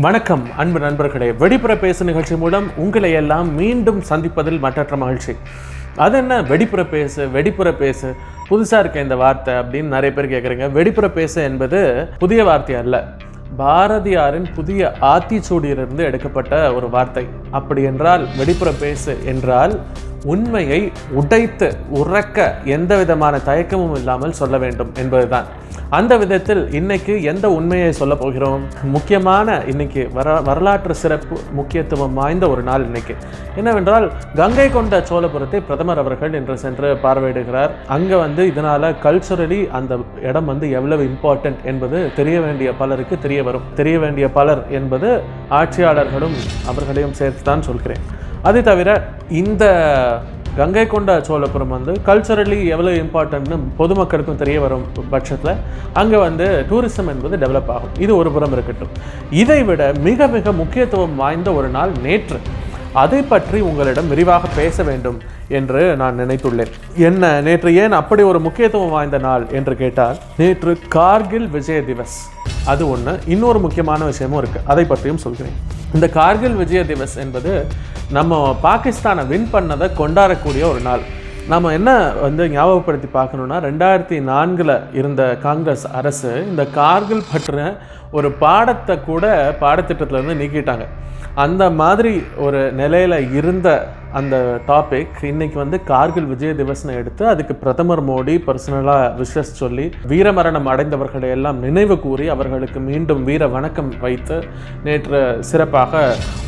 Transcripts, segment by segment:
வணக்கம் அன்பு நண்பர்களே. வெடிப்புற பேசு நிகழ்ச்சி மூலம் உங்களை எல்லாம் மீண்டும் சந்திப்பதில் மற்றற்ற மகிழ்ச்சி. அது என்ன? வெடிப்புற பேசு வெடிப்புற பேசு. புதுசாக இருக்க இந்த வார்த்தை அப்படின்னு நிறைய பேர் கேட்குறீங்க வெடிப்புற பேசு என்பது புதிய வார்த்தை அல்ல. பாரதியாரின் புதிய ஆத்திச்சூடியிலிருந்து எடுக்கப்பட்ட ஒரு வார்த்தை. அப்படி என்றால் வெடிப்புற பேசு என்றால் உண்மையை உடைத்து உறக்க எந்த விதமான தயக்கமும் இல்லாமல் சொல்ல வேண்டும் என்பதுதான். அந்த விதத்தில் இன்னைக்கு எந்த உண்மையை சொல்ல போகிறோம்? முக்கியமான இன்னைக்கு வர வரலாற்று சிறப்பு முக்கியத்துவம் வாய்ந்த ஒரு நாள் இன்னைக்கு. என்னவென்றால் கங்கை கொண்ட சோழபுரத்தை பிரதமர் அவர்கள் இன்று சென்று பார்வையிடுகிறார். அங்கே வந்து இதனால் கல்ச்சுரலி அந்த இடம் வந்து எவ்வளவு இம்பார்ட்டன்ட் என்பது தெரிய வேண்டிய பலருக்கு தெரிய வரும். தெரிய வேண்டிய பலர் என்பது ஆட்சியாளர்களும் அவர்களையும் சேர்த்து தான் சொல்கிறேன். அது தவிர இந்த கங்கை கொண்ட சோழபுரம் வந்து கல்ச்சரலி எவ்வளோ இம்பார்ட்டன்ட்னு பொதுமக்களுக்கும் தெரிய வரும் பட்சத்தில் அங்கே வந்து டூரிசம் என்பது டெவலப் ஆகும். இது ஒரு புறம் இருக்கட்டும். இதை விட மிக மிக முக்கியத்துவம் வாய்ந்த ஒரு நாள் நேற்று. அதை பற்றி உங்களிடம் விரிவாக பேச வேண்டும் என்று நான் நினைத்துள்ளேன். என்ன நேற்று ஏன் அப்படி ஒரு முக்கியத்துவம் வாய்ந்த நாள் என்று கேட்டால் நேற்று கார்கில் விஜய திவஸ். அது ஒன்று இன்னொரு முக்கியமான விஷயமும் இருக்குது அதை பற்றியும் சொல்கிறேன். இந்த கார்கில் விஜய திவஸ் என்பது நம்ம பாகிஸ்தானை வின் பண்ணதை கொண்டாடக்கூடிய ஒரு நாள். நம்ம என்ன வந்து ஞாபகப்படுத்தி பார்க்கணுன்னா ரெண்டாயிரத்தி நான்கில் இருந்த காங்கிரஸ் அரசு இந்த கார்கில் பற்றின ஒரு பாடத்தை கூட பாடத்திட்டத்திலேருந்து நீக்கிட்டாங்க. அந்த மாதிரி ஒரு நிலையில் இருந்த அந்த டாபிக் இன்னைக்கு வந்து கார்கில் விஜய திவஸ்னு எடுத்து அதுக்கு பிரதமர் மோடி பர்சனலாக விஷஸ் சொல்லி வீரமரணம் அடைந்தவர்களை எல்லாம் நினைவு கூறி அவர்களுக்கு மீண்டும் வீர வணக்கம் வைத்து நேற்று சிறப்பாக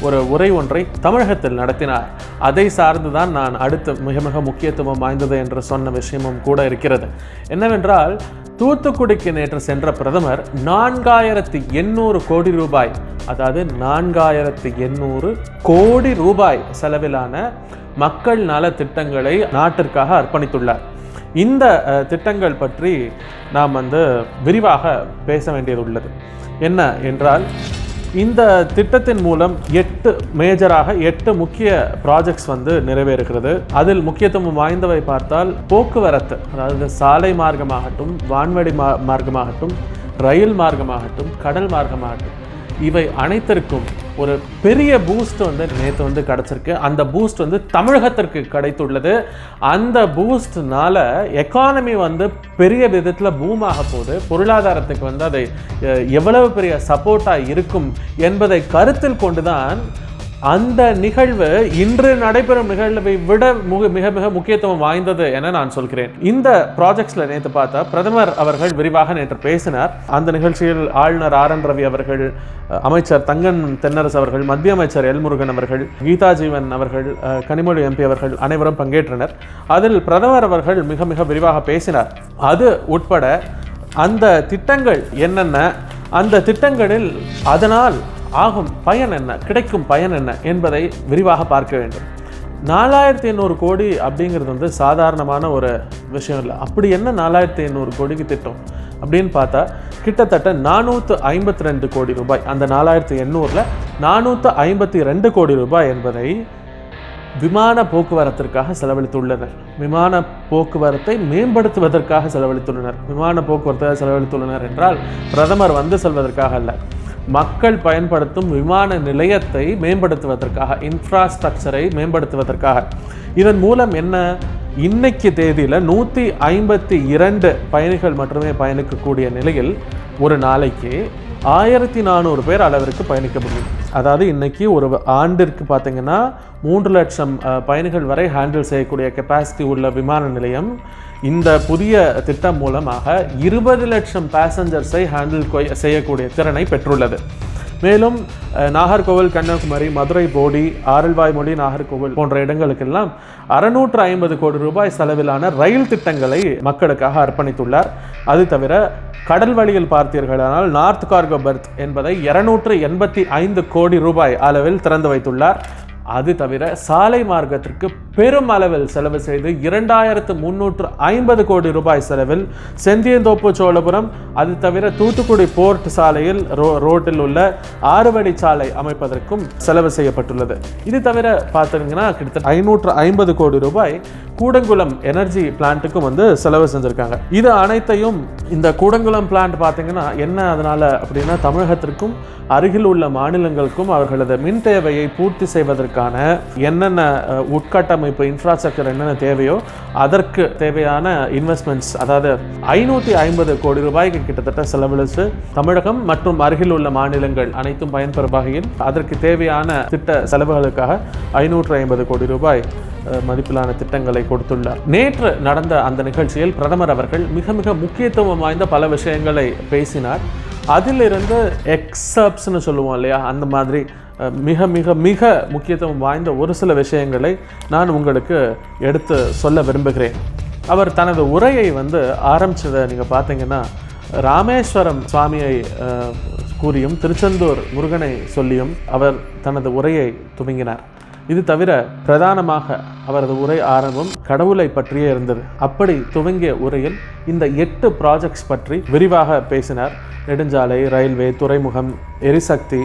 ஒரு உரை ஒன்றை தமிழகத்தில் நடத்தினார். அதை சார்ந்து தான் நான் அடுத்து மிக மிக முக்கியத்துவம் வாய்ந்தது என்று சொன்ன விஷயமும் கூட இருக்கிறது. என்னவென்றால் தூத்துக்குடிக்கு நேற்று சென்ற பிரதமர் நான்காயிரத்தி எண்ணூறு கோடி ரூபாய் அதாவது நான்காயிரத்தி எண்ணூறு கோடி ரூபாய் செலவிலான மக்கள் நல திட்டங்களை நாட்டிற்காக அர்ப்பணித்துள்ளார். இந்த திட்டங்கள் பற்றி நாம் வந்து விரிவாக பேச வேண்டியது உள்ளது. என்ன என்றால் இந்த திட்டத்தின் மூலம் எட்டு மேஜராக எட்டு முக்கிய ப்ராஜெக்ட்ஸ் வந்து நிறைவேறுகிறது. அதில் முக்கியத்துவம் வாய்ந்தவை பார்த்தால் போக்குவரத்து அதாவது சாலை மார்க்கமாகட்டும் வான்வழி மா மார்க்கமாகட்டும் ரயில் மார்க்கமாகட்டும் கடல் மார்க்கமாகட்டும். இவை அனைத்திற்கும் ஒரு பெரிய பூஸ்ட் வந்து நேற்று வந்து கிடச்சிருக்கு. அந்த பூஸ்ட் வந்து தமிழகத்திற்கு கிடைத்துள்ளது. அந்த பூஸ்ட்னால எக்கானமி வந்து பெரிய விதத்தில் பூம் ஆக போகுது. பொருளாதாரத்துக்கு வந்து அதை எவ்வளவு பெரிய சப்போர்ட்டாக இருக்கும் என்பதை கருத்தில் கொண்டு தான் அந்த நிகழ்வு இன்று நடைபெறும் நிகழ்வை விட முக மிக மிக முக்கியத்துவம் வாய்ந்தது என நான் சொல்கிறேன். இந்த ப்ராஜெக்ட்ஸில் நேற்று பார்த்தா பிரதமர் அவர்கள் விரிவாக நேற்று பேசினார். அந்த நிகழ்ச்சியில் ஆளுநர் ஆர் என் ரவி அவர்கள் அமைச்சர் தங்கன் தென்னரசு அவர்கள் மத்திய அமைச்சர் எல் முருகன் அவர்கள் கீதா ஜீவன் அவர்கள் கனிமொழி எம்பி அவர்கள் அனைவரும் பங்கேற்றனர். அதில் பிரதமர் அவர்கள் மிக மிக விரிவாக பேசினார். அது உட்பட அந்த திட்டங்கள் என்னென்ன அந்த திட்டங்களில் அதனால் ஆகும் பயன் என்ன? கிடைக்கும் பயன் என்ன? என்பதை விரிவாக பார்க்க வேண்டும். நாலாயிரத்தி எண்ணூறு கோடி அப்படிங்கிறது வந்து சாதாரணமான ஒரு விஷயம் இல்லை. அப்படி என்ன நாலாயிரத்தி எண்ணூறு கோடிக்கு திட்டம்? அப்படின்னு பார்த்தா கிட்டத்தட்ட நானூற்று ஐம்பத்தி ரெண்டு கோடி ரூபாய். அந்த நாலாயிரத்தி எண்ணூறில் நானூற்று ஐம்பத்தி ரெண்டு கோடி ரூபாய் என்பதை விமான போக்குவரத்திற்காக செலவழித்துள்ளனர். விமான போக்குவரத்தை மேம்படுத்துவதற்காக செலவழித்துள்ளனர். விமான போக்குவரத்தை செலவழித்துள்ளனர் என்றால் பிரதமர் வந்து செல்வதற்காக அல்ல. மக்கள் பயன்படுத்தும் விமான நிலையத்தை மேம்படுத்துவதற்காக இன்ஃப்ராஸ்ட்ரக்சரை மேம்படுத்துவதற்காக. இதன் மூலம் என்ன? இன்னைக்கு தேதியில் நூற்றி ஐம்பத்தி இரண்டு பயணிகள் மட்டுமே பயணிக்கக்கூடிய நிலையில் ஒரு நாளைக்கு ஆயிரத்தி நானூறு பேர் அளவிற்கு பயணிக்க முடியும் அதாவது இன்றைக்கி ஒரு ஆண்டிற்கு பார்த்தீங்கன்னா மூன்று லட்சம் பயணிகள் வரை ஹேண்டில் செய்யக்கூடிய கெப்பாசிட்டி உள்ள விமான நிலையம். இந்த புதிய திட்டம் மூலமாக இருபது லட்சம் பேசஞ்சர்ஸை ஹேண்டில் செய்யக்கூடிய திறனை பெற்றுள்ளது. மேலும் நாகர்கோவில் கன்னியாகுமரி மதுரை போடி ஆரல்வாய்மொழி நாகர்கோவில் போன்ற இடங்களுக்கெல்லாம் அறுநூற்று ஐம்பது கோடி ரூபாய் செலவிலான ரயில் திட்டங்களை மக்களுக்காக அர்ப்பணித்துள்ளார். அது தவிர கடல் வழியில் பார்த்தீர்களானால் நார்த் கார்கோ பர்த் என்பதை இருநூற்று எண்பத்தி ஐந்து கோடி ரூபாய் அளவில் திறந்து வைத்துள்ளார். அது தவிர சாலை மார்க்கத்திற்கு பெரும் அளவில் செலவு செய்து இரண்டாயிரத்து முன்னூற்று ஐம்பது கோடி ரூபாய் செலவில் செந்தியந்தோப்பு சோழபுரம் அது தவிர தூத்துக்குடி போர்ட் சாலையில் ரோ ரோட்டில் உள்ள ஆறு வழி சாலை அமைப்பதற்கும் செலவு செய்யப்பட்டுள்ளது. இது தவிர பார்த்தீங்கன்னா கிட்டத்தட்ட ஐநூற்று ஐம்பது கோடி ரூபாய் கூடங்குளம் எனர்ஜி பிளான்ட்டுக்கும் வந்து செலவு செஞ்சுருக்காங்க. இது அனைத்தையும் இந்த கூடங்குளம் பிளான்ட் பார்த்தீங்கன்னா என்ன அதனால் அப்படின்னா தமிழகத்திற்கும் அருகில் உள்ள மாநிலங்களுக்கும் அவர்களது மின் தேவையை பூர்த்தி செய்வதற்கான என்னென்ன உட்கட்டமைப்பு இன்ஃப்ராஸ்ட்ரக்சர் என்னென்ன தேவையோ அதற்கு தேவையான இன்வெஸ்ட்மெண்ட்ஸ் அதாவது ஐநூற்றி ஐம்பது கோடி ரூபாய்க்கு கிட்டத்தட்ட செலவழித்து தமிழகம் மற்றும் அருகில் உள்ள மாநிலங்கள் அனைத்தும் பயன்பெறும் வகையில் அதற்கு தேவையான திட்ட செலவுகளுக்காக ஐநூற்று ஐம்பது கோடி ரூபாய் மதிப்பிலான திட்டங்களை கொடுத்துள்ளார். நேற்று நடந்த அந்த நிகழ்ச்சியில் பிரதமர் அவர்கள் மிக மிக முக்கியத்துவம் வாய்ந்த பல விஷயங்களை பேசினார். அதிலிருந்து எக்ஸப்ஸ்னு சொல்லுவோம் இல்லையா அந்த மாதிரி மிக மிக மிக முக்கியத்துவம் வாய்ந்த ஒரு சில விஷயங்களை நான் உங்களுக்கு எடுத்து சொல்ல விரும்புகிறேன். அவர் தனது உரையை வந்து ஆரம்பித்ததை நீங்கள் பார்த்தீங்கன்னா ராமேஸ்வரம் சுவாமியை கூறியும் திருச்செந்தூர் முருகனை சொல்லியும் அவர் தனது உரையை துவங்கினார். இது தவிர பிரதானமாக அவரது உரை ஆரம்பம் கடவுளை பற்றியே இருந்தது. அப்படி துவங்கிய உரையில் இந்த எட்டு ப்ராஜெக்ட்ஸ் பற்றி விரிவாக பேசினார். நெடுஞ்சாலை ரயில்வே துறைமுகம் எரிசக்தி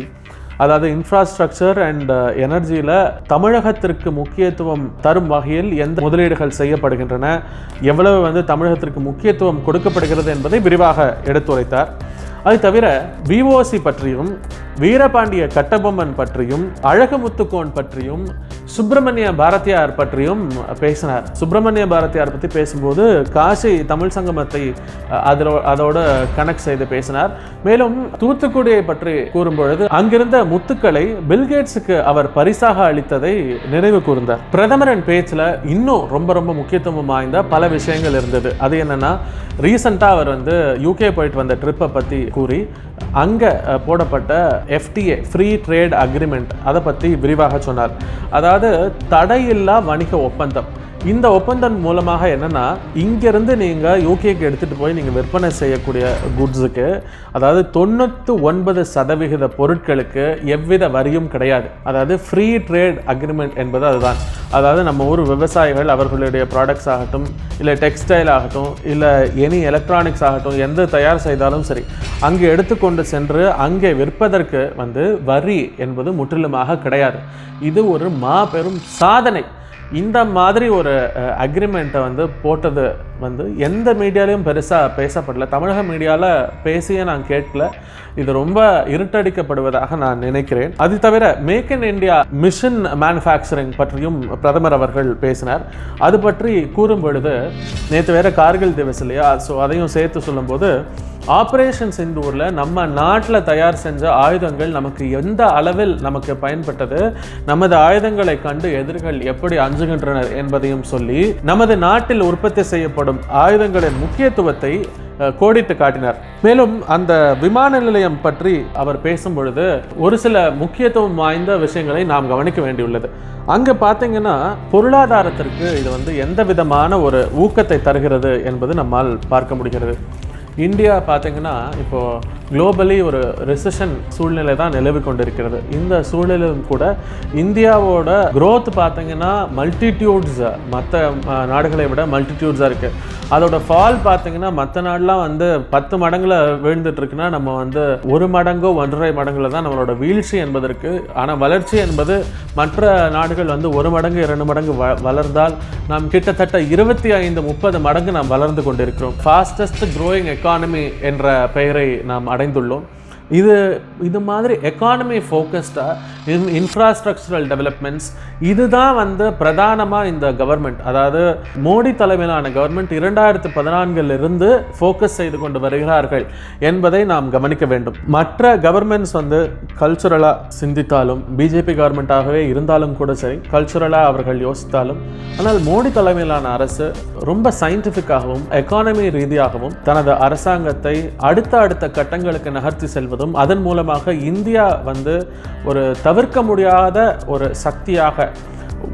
அதாவது இன்ஃப்ராஸ்ட்ரக்சர் அண்ட் எனர்ஜியில் தமிழகத்திற்கு முக்கியத்துவம் தரும் வகையில் எந்த முதலீடுகள் செய்யப்படுகின்றன எவ்வளவு வந்து தமிழகத்திற்கு முக்கியத்துவம் கொடுக்கப்படுகிறது என்பதை விரிவாக எடுத்துரைத்தார். அது தவிர விஓசி பற்றியும் வீரபாண்டிய கட்டபொம்மன் பற்றியும் அழகுமுத்துக்கோன் பற்றியும் சுப்பிரமணிய பாரதியார் பற்றியும் பேசினார். சுப்பிரமணிய பாரதியார் பற்றி பேசும்போது காசி தமிழ் சங்கமத்தை அதில் அதோ அதோட கனெக்ட் செய்து பேசினார். மேலும் தூத்துக்குடியை பற்றி கூறும்பொழுது அங்கிருந்த முத்துக்களை பில்கேட்ஸுக்கு அவர் பரிசாக அளித்ததை நினைவு கூர்ந்தார். பிரதமரின் பேச்சில் இன்னும் ரொம்ப ரொம்ப முக்கியத்துவம் வாய்ந்த பல விஷயங்கள் இருந்தது. அது என்னன்னா ரீசெண்டாக அவர் வந்து யூகே போயிட்டு வந்த ட்ரிப்பை பற்றி கூறி அங்கே போடப்பட்ட எஃப்டிஏ ஃப்ரீ ட்ரேட் அக்ரிமெண்ட் அதை பற்றி விரிவாக சொன்னார். அதாவது தடையில்லா வணிக ஒப்பந்தம். இந்த ஒப்பந்தம் மூலமாக என்னென்னா இங்கேருந்து நீங்கள் யூகேக்கு எடுத்துகிட்டு போய் நீங்கள் விற்பனை செய்யக்கூடிய குட்ஸுக்கு அதாவது தொண்ணூற்று ஒன்பது சதவிகித பொருட்களுக்கு எவ்வித வரியும் கிடையாது. அதாவது ஃப்ரீ ட்ரேட் அக்ரிமெண்ட் என்பது அதுதான். அதாவது நம்ம ஊர் விவசாயிகள் அவர்களுடைய ப்ராடக்ட்ஸ் ஆகட்டும் இல்லை டெக்ஸ்டைல் ஆகட்டும் இல்லை எனி எலக்ட்ரானிக்ஸ் ஆகட்டும் எந்த தயார் செய்தாலும் சரி அங்கே எடுத்துக்கொண்டு சென்று அங்கே விற்பதற்கு வந்து வரி என்பது முற்றிலுமாக கிடையாது. இது ஒரு மாபெரும் சாதனை. இந்த மாதிரி ஒரு அக்ரிமெண்ட்டை வந்து போட்டது வந்து எந்த மீடியாலையும் பெருசாக பேசப்படல. தமிழக மீடியாவில் பேசியே நான் கேட்கல. இது ரொம்ப இருட்டடிக்கப்படுவதாக நான் நினைக்கிறேன். அது தவிர make in India mission manufacturing பற்றியும் பிரதமர் அவர்கள் பேசினார். அது பற்றி கூறும் பொழுது நேற்று வேற கார்கில் திவஸ் இல்லையா? ஸோ அதையும் சேர்த்து சொல்லும்போது ஆப்ரேஷன் சிந்தூரில் நம்ம நாட்டில் தயார் செஞ்ச ஆயுதங்கள் நமக்கு எந்த அளவில் நமக்கு பயன்பட்டது நமது ஆயுதங்களை கண்டு எதிர்கள் எப்படி அஞ்சுகின்றனர் என்பதையும் சொல்லி நமது நாட்டில் உற்பத்தி செய்யப்படும் ஆயுதங்களின் முக்கியத்துவத்தை கோடிட்டு காட்டினார். மேலும் அந்த விமான நிலையம் பற்றி அவர் பேசும் பொழுது ஒரு சில முக்கியத்துவம் வாய்ந்த விஷயங்களை நாம் கவனிக்க வேண்டியுள்ளது. அங்கே பார்த்தீங்கன்னா பொருளாதாரத்திற்கு இது வந்து எந்த விதமான ஒரு ஊக்கத்தை தருகிறது என்பது நம்மால் பார்க்க முடிகிறது. இந்தியா பார்த்தீங்கன்னா இப்போ குளோபலி ஒரு ரிசஷன் சூழ்நிலை தான் நிலவி கொண்டிருக்கிறது. இந்த சூழ்நிலையும் கூட இந்தியாவோட க்ரோத் பார்த்தீங்கன்னா மல்டிடியூட்ஸ் மற்ற நாடுகளை விட மல்டிடியூட்ஸாக இருக்குது அதோட ஃபால் பார்த்தீங்கன்னா மற்ற நாடெலாம் வந்து பத்து மடங்குல விழுந்துட்டுருக்குன்னா நம்ம வந்து ஒரு மடங்கோ ஒன்றரை மடங்கில் தான் நம்மளோட வீழ்ச்சி என்பதற்கு ஆனால் வளர்ச்சி என்பது மற்ற நாடுகள் வந்து ஒரு மடங்கு இரண்டு மடங்கு வ வளர்ந்தால் நாம் கிட்டத்தட்ட இருபத்தி ஐந்து முப்பது மடங்கு நாம் வளர்ந்து கொண்டிருக்கிறோம். ஃபாஸ்டஸ்ட் க்ரோயிங் எக்கானமி என்ற பெயரை நாம் அடைந்துள்ளோம். இது இது மாதிரி எக்கானமி ஃபோக்கஸ்டாக இன் இன்ஃப்ராஸ்ட்ரக்சரல் டெவலப்மெண்ட்ஸ் இதுதான் வந்து பிரதானமாக இந்த கவர்மெண்ட் அதாவது மோடி தலைமையிலான கவர்மெண்ட் இரண்டாயிரத்து பதினான்கிலிருந்து ஃபோக்கஸ் செய்து கொண்டு வருகிறார்கள் என்பதை நாம் கவனிக்க வேண்டும். மற்ற கவர்மெண்ட்ஸ் வந்து கல்ச்சுரலாக சிந்தித்தாலும் பிஜேபி கவர்மெண்ட்டாகவே இருந்தாலும் கூட சரி கல்ச்சுரலாக அவர்கள் யோசித்தாலும் ஆனால் மோடி தலைமையிலான அரசு ரொம்ப சயின்டிஃபிக்காகவும் எக்கானமி ரீதியாகவும் தனது அரசாங்கத்தை அடுத்த அடுத்த கட்டங்களுக்கு நகர்த்தி என்பதும் அதன் மூலமாக இந்தியா வந்து ஒரு தவிர்க்க முடியாத ஒரு சக்தியாக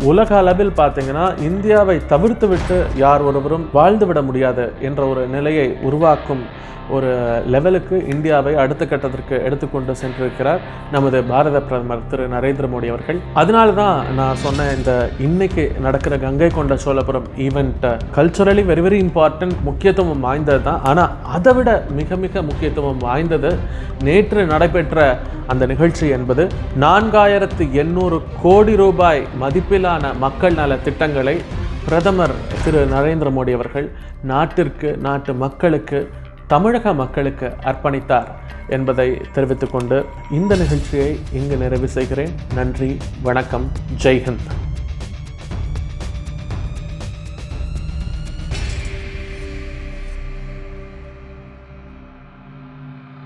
உலக அளவில் பார்த்தீங்கன்னா இந்தியாவை தவிர்த்து விட்டு யார் ஒருவரும் வாழ்ந்து விட முடியாது என்ற ஒரு நிலையை உருவாக்கும் ஒரு லெவலுக்கு இந்தியாவை அடுத்த கட்டத்திற்கு எடுத்துக்கொண்டு சென்றிருக்கிறார் நமது பாரத பிரதமர் திரு நரேந்திர மோடி அவர்கள். அதனால தான் நான் சொன்ன இந்த இன்னைக்கு நடக்கிற கங்கை கொண்ட சோழபுரம் ஈவெண்ட்டை கல்ச்சுரலி வெரி வெரி இம்பார்ட்டன்ட் முக்கியத்துவம் வாய்ந்தது தான் ஆனால் அதை விட மிக மிக முக்கியத்துவம் வாய்ந்தது நேற்று நடைபெற்ற அந்த நிகழ்ச்சி என்பது நான்காயிரத்து எண்ணூறு கோடி ரூபாய் மதிப்பிலான மக்கள் நல திட்டங்களை பிரதமர் திரு நரேந்திர மோடி அவர்கள் நாட்டிற்கு நாட்டு மக்களுக்கு தமிழக மக்களுக்கு அர்ப்பணித்தார் என்பதை தெரிவித்துக்கொண்டு இந்த நிகழ்ச்சியை இங்கு நிறைவு செய்கிறேன். நன்றி வணக்கம் ஜெய்ஹிந்த்.